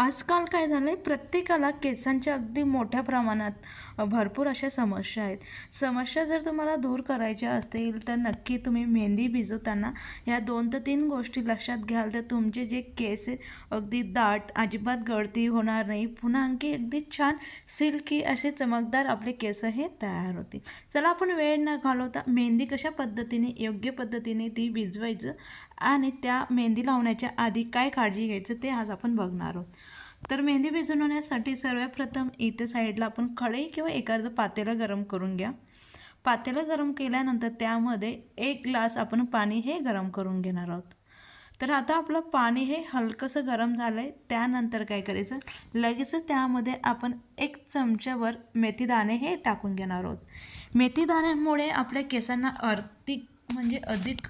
आजकाल काय झालं आहे प्रत्येकाला केसांच्या अगदी मोठ्या प्रमाणात भरपूर अशा समस्या आहेत. समस्या जर तुम्हाला दूर करायच्या असतील तर नक्की तुम्ही मेहंदी भिजवताना या दोन ते तीन गोष्टी लक्षात घ्याल. तर तुमचे जे केस आहेत अगदी दाट अजिबात गळती होणार नाही. पुन्हा आणखी अगदी छान सिल्की असे चमकदार आपले केस हे तयार होतील. चला आपण वेळ न घालवता मेहंदी कशा पद्धतीने योग्य पद्धतीने ती भिजवायचं आणि त्या मेहंदी लावण्याच्या आधी काय काळजी घ्यायचं ते आज आपण बघणार आहोत. तर मेहंदी भिजवण्यासाठी सर्वप्रथम इथे साईडला आपण कढई किंवा एखादं पातेलं गरम करून घ्या. पातेलं गरम केल्यानंतर त्यामध्ये एक ग्लास आपण पाणी हे गरम करून घेणार आहोत. तर आता आपलं पाणी हे हलकंसं गरम झालं आहे त्यानंतर काय करायचं? लगेचच त्यामध्ये आपण एक चमच्यावर मेथीदाणे हे टाकून घेणार आहोत. मेथीदाण्यामुळे आपल्या केसांना आर्थिक म्हणजे अधिक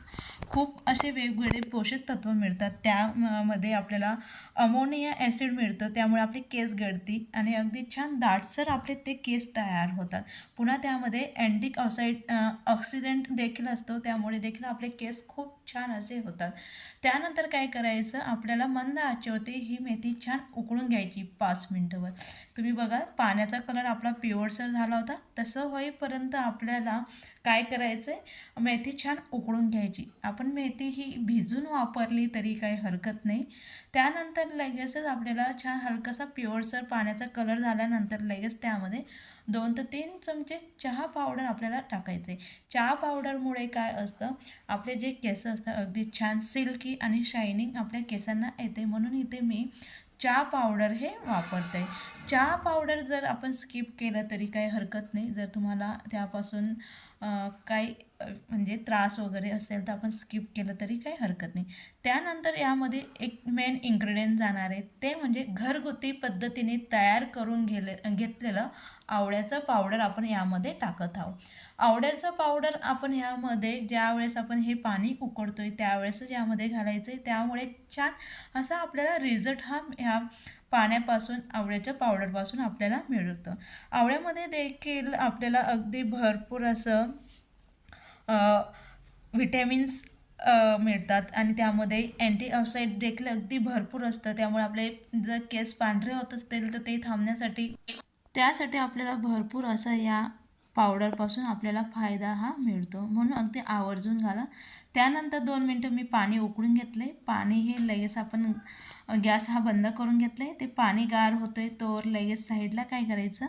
खूप असे वेगवेगळे पोषक तत्व मिळतात. त्यामध्ये आपल्याला अमोनिया ॲसिड मिळतं त्यामुळे आपले केस गळती आणि अगदी छान दाटसर आपले ते केस तयार होतात. पुन्हा त्यामध्ये अँटिक ऑक्साईड ऑक्सिडेंट देखील असतो त्यामुळे देखील आपले केस खूप छान असे होतात. त्यानंतर काय करायचं आपल्याला मंद आचेवरती ही मेथी छान उकळून घ्यायची पाच मिनटंवर. तुम्ही बघा पाण्याचा कलर आपला पिवळसर झाला होता. तसं होईपर्यंत आपल्याला काय करायचं आहे मेथी छान उकळून घ्यायची. आपण मेथी ही भिजून वापरली तरी काही हरकत नाही. त्यानंतर लगेचच आपल्याला छान हलकासा पिवळसर पाण्याचा कलर झाल्यानंतर लगेच त्यामध्ये दोन ते तीन चमचे चहा पावडर आपल्याला टाकायचे चहा पावडरमुळे काय असतं? आपले जे केस असतात अगदी छान सिल्की आणि शायनिंग आपल्या केसांना येते. म्हणून इथे मी चहा पावडर हे वापरते. चहा पावडर जर आपण स्किप केलं तरी काही हरकत नाही. जर तुम्हाला त्यापासून काही म्हणजे त्रास वगैरे असेल तर आपण स्किप केलं तरी काही हरकत नाही. त्यानंतर यामध्ये एक मेन इन्ग्रेडियंट जाणार आहे. ते म्हणजे घरगुती पद्धतीने तयार करून गेले घेतलेलं आवळ्याचं पावडर आपण यामध्ये टाकत आहोत. आवळ्याचं पावडर आपण यामध्ये ज्यावेळेस आपण हे पाणी उकडतोय त्यावेळेसच यामध्ये घालायचं आहे त्यामुळे छान असा आपल्याला रिझल्ट हा ह्या पाण्यापासून आवळ्याच्या पावडरपासून आपल्याला मिळतं. आवळ्यामध्ये देखील आपल्याला अगदी भरपूर असं व्हिटॅमिन्स मिळतात. आणि त्यामध्ये अँटीऑक्साईड देखील अगदी भरपूर असतं. त्यामुळे आपले जर केस पांढरे होत असतील तर ते थांबण्यासाठी त्यासाठी आपल्याला भरपूर असा या पावडरपासून आपल्याला फायदा हा मिळतो. म्हणून अगदी आवर्जून घाला. त्यानंतर दोन मिनटं मी पाणी उकळून घेतले पाणी हे लगेच आपण गॅस हा बंद करून घेतलं आहे ते पाणी गार होतो आहे तोवर लगेच साईडला काय करायचं?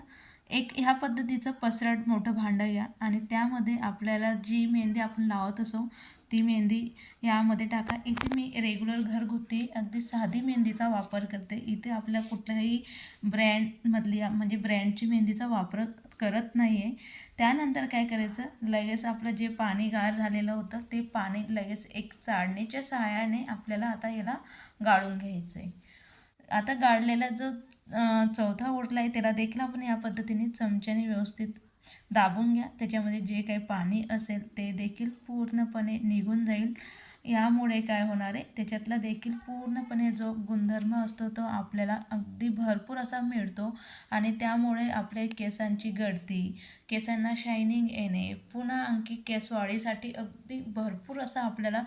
एक ह्या पद्धतीचं पसरट मोठं भांडं घ्या आणि त्यामध्ये आपल्याला जी मेहंदी आपण लावत असो ती मेहंदी यामध्ये टाका. इथे मी रेग्युलर घरगुती अगदी साधी मेहंदीचा वापर करते. इथे आपल्या कुठल्याही ब्रँडमधली म्हणजे ब्रँडची मेहंदीचा वापर करत नाही आहे त्यानंतर काय करायचं? लगेच आपलं जे पाणी गार झालेलं होतं ते पाणी लगेच एक चाळणीच्या सहाय्याने आपल्याला आता याला गाळून घ्यायचं आहे आता गाळलेला जो चौथा ओटला आहे त्याला देखील आपण या पद्धतीने चमच्याने व्यवस्थित दाबून घ्या. त्याच्यामध्ये जे काही पाणी असेल ते देखील पूर्णपणे निघून जाईल. यामुळे काय होणार आहे? त्याच्यातला देखील पूर्णपणे जो गुणधर्म असतो तो आपल्याला अगदी भरपूर असा मिळतो आणि त्यामुळे आपल्या केसांची गळती केसांना शायनिंग येणे पुन्हा आणखी केसवाढीसाठी अगदी भरपूर असा आपल्याला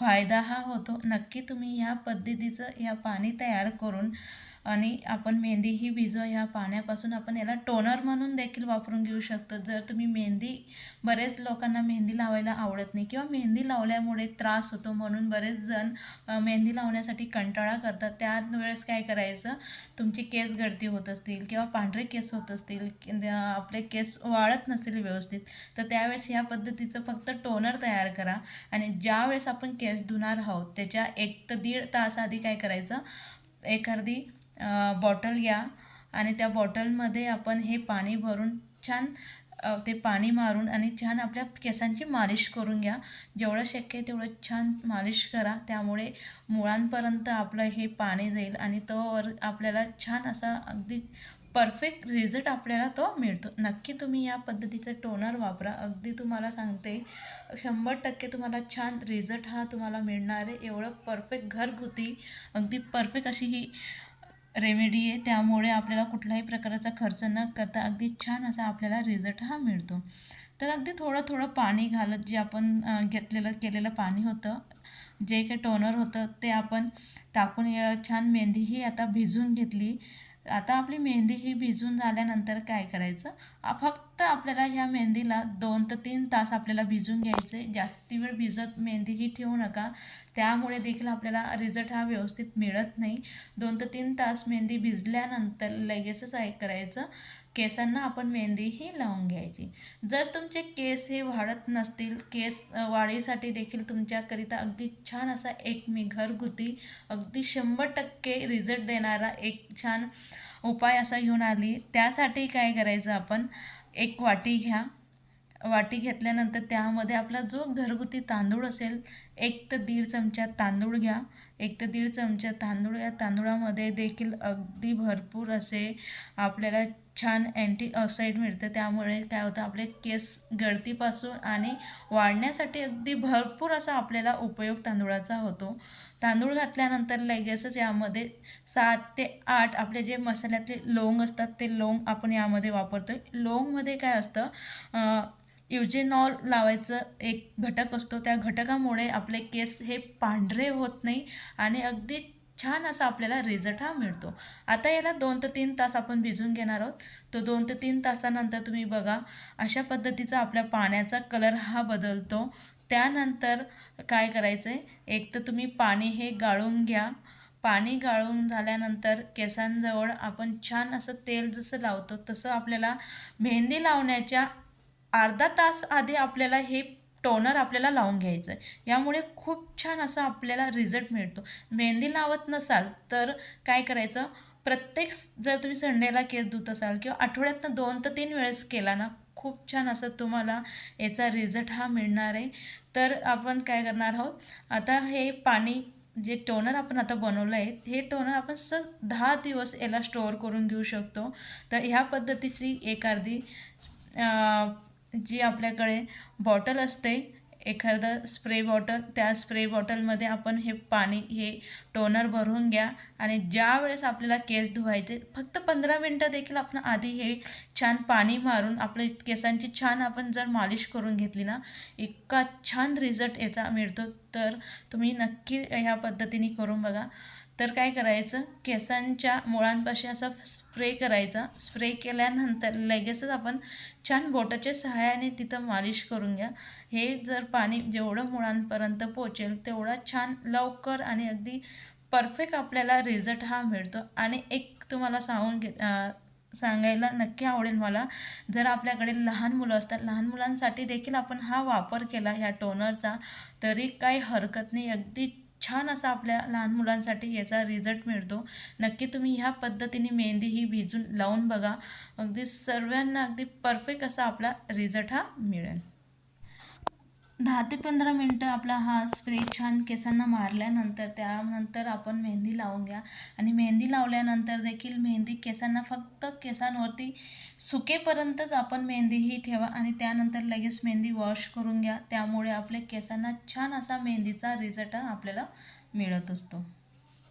फायदा हा होतो. नक्की तुम्ही या पद्धतीचं या पाणी तयार करून आणि आपण मेहंदी ही भिजवा ह्या पाण्यापासून आपण याला टोनर म्हणून देखील वापरून घेऊ शकतो. जर तुम्ही मेहंदी बरेच लोकांना मेहंदी लावायला आवडत नाही किंवा मेहंदी लावल्यामुळे त्रास होतो म्हणून बरेच जण मेहंदी लावण्यासाठी कंटाळा करतात. त्या वेळेस काय करायचं? तुमचे केस गळती होत असतील किंवा पांढरे केस होत असतील आपले केस वाळत नसतील व्यवस्थित तर त्यावेळेस ह्या पद्धतीचं फक्त टोनर तयार करा. आणि ज्यावेळेस आपण केस धुणार आहोत त्याच्या एक तर दीड तास आधी काय करायचं? एखादी बॉटल घ्या. आणि त्या बॉटलमध्ये आपण हे पाणी भरून छान ते पाणी मारून आणि छान आपल्या केसांची मालिश करून घ्या. जेवढं शक्य आहे तेवढं छान मालिश करा. त्यामुळे मुळांपर्यंत आपलं हे पाणी जाईल आणि तोवर आपल्याला छान असा अगदी परफेक्ट रिझल्ट आपल्याला तो मिळतो. नक्की तुम्ही या पद्धतीचं टोनर वापरा. अगदी तुम्हाला सांगते शंभर टक्के तुम्हाला छान रिझल्ट हा तुम्हाला मिळणार आहे. एवढं परफेक्ट घरगुती अगदी परफेक्ट अशी ही रेमेडी आहे. त्यामुळे आपल्याला कुठल्याही प्रकारचा खर्च न करता अगदी छान असा आपल्याला रिझल्ट हा मिळतो. तर अगदी थोडं थोडं पाणी घालत जे आपण घेतलेलं केलेलं पाणी होतं जे काही टोनर होतं ते आपण टाकून छान मेहंदी ही आता भिजून घेतली. आता आपली मेहंदी ही भिजून झाल्यानंतर काय करायचं? फक्त आपल्याला ह्या मेहंदीला दोन ते तीन तास आपल्याला भिजून घ्यायचे. जास्ती वेळ भिजत मेहंदी ही ठेवू नका. त्यामुळे देखील आपल्याला रिझल्ट हा व्यवस्थित मिळत नाही. दोन ते तीन तास मेहंदी भिजल्यानंतर लगेचच काय करायचं? केसांना आपण मेहंदी ही लावून घ्यायची. जर तुमचे केस हे वाढत नसतील केस वाढीसाठी देखील तुमच्याकरिता अगदी छान असा एक मी घरगुती अगदी शंभर टक्के रिझल्ट देणारा एक छान उपाय असा घेऊन आली. त्यासाठी काय करायचं आपण? एक वाटी घ्या. वाटी घेतल्यानंतर त्यामध्ये आपला जो घरगुती तांदूळ असेल एक ते दीड चमचा तांदूळ घ्या. एक ते दीड चमचा तांदूळ या तांदूळामध्ये देखील अगदी भरपूर असे आपल्याला छान अँटी ऑक्साईड मिळतं. त्यामुळे काय होतं आपले केस गळतीपासून आणि वाढण्यासाठी अगदी भरपूर असा आपल्याला उपयोग तांदूळाचा होतो. तांदूळ घातल्यानंतर लगेचच यामध्ये सात ते आठ आपले जे मसाल्यातले लोंग असतात ते लोंग आपण यामध्ये वापरतो लोंगमध्ये काय असतं युजेनॉल लावायचं एक घटक असतो. त्या घटकामुळे आपले केस हे पांढरे होत नाही आणि अगदी छान असा आपल्याला रिझल्ट हा मिळतो. आता याला दोन ते तीन तास आपण भिजून घेणार आहोत. तो दोन ते तीन तासानंतर तुम्ही बघा अशा पद्धतीचा आपल्या पाण्याचा कलर हा बदलतो. त्यानंतर काय करायचं आहे एक तर तुम्ही पाणी हे गाळून घ्या. पाणी गाळून झाल्यानंतर केसांजवळ आपण छान असं तेल जसं लावतो तसं आपल्याला मेहंदी लावण्याच्या अर्धा तास आधी आपल्याला हे टोनर आपल्याला लावून घ्यायचं आहे यामुळे खूप छान असा आपल्याला रिझल्ट मिळतो. मेहंदी लावत नसाल तर काय करायचं? प्रत्येक जर तुम्ही संडेला केस धुत असाल किंवा आठवड्यातनं दोन ते तीन वेळेस केला ना खूप छान असं तुम्हाला याचा रिझल्ट हा मिळणार आहे. तर आपण काय करणार आहोत? आता हे पाणी जे टोनर आपण आता बनवलं आहे हे टोनर आपण स दहा दिवस याला स्टोअर करून घेऊ शकतो. तर ह्या पद्धतीची एक अर्धी जी आपल्याकडे बॉटल असते एखादं स्प्रे बॉटल त्या स्प्रे बॉटलमध्ये आपण हे पाणी हे टोनर भरून घ्या आणि ज्या वेळेस आपल्याला केस धुवायचे फक्त पंधरा मिनटं देखील आपण आधी हे छान पाणी मारून आपल्या केसांची छान आपण जर मालिश करून घेतली ना इतका छान रिझल्ट याचा मिळतो. तर तुम्ही नक्की ह्या पद्धतीने करून बघा. तर काय करायचं? केसांच्या मुळांपाशी असा स्प्रे करायचा. स्प्रे केल्यानंतर लगेचच आपण छान बोटाच्या सहाय्याने तिथं मालिश करून घ्या. हे जर पाणी जेवढं मुळांपर्यंत पोचेल तेवढा छान लवकर आणि अगदी परफेक्ट आपल्याला रिझल्ट हा मिळतो. आणि एक तुम्हाला सांगून घे सांगायला नक्की आवडेल मला. जर आपल्याकडे लहान मुलं असतात लहान मुलांसाठी देखील आपण हा वापर केला ह्या टोनरचा तरी काही हरकत नाही. अगदी छान असा आपल्या लहान मुलांसाठी याचा रिझल्ट मिळतो. नक्की तुम्ही ह्या पद्धतीने मेहंदी ही भिजून लावून बघा. अगदी सर्वांना अगदी परफेक्ट असा आपला रिझल्ट हा मिळेल. दहा ते पंधरा मिनटं आपला हा स्प्रे छान केसांना मारल्यानंतर त्यानंतर आपण मेहंदी लावून घ्या. आणि मेहंदी लावल्यानंतर देखील मेहंदी केसांना फक्त केसांवरती सुकेपर्यंतच आपण मेहंदी ही ठेवा आणि त्यानंतर लगेच मेहंदी वॉश करून घ्या. त्यामुळे आपल्या केसांना छान असा मेहंदीचा रिझल्ट आपल्याला मिळत असतो.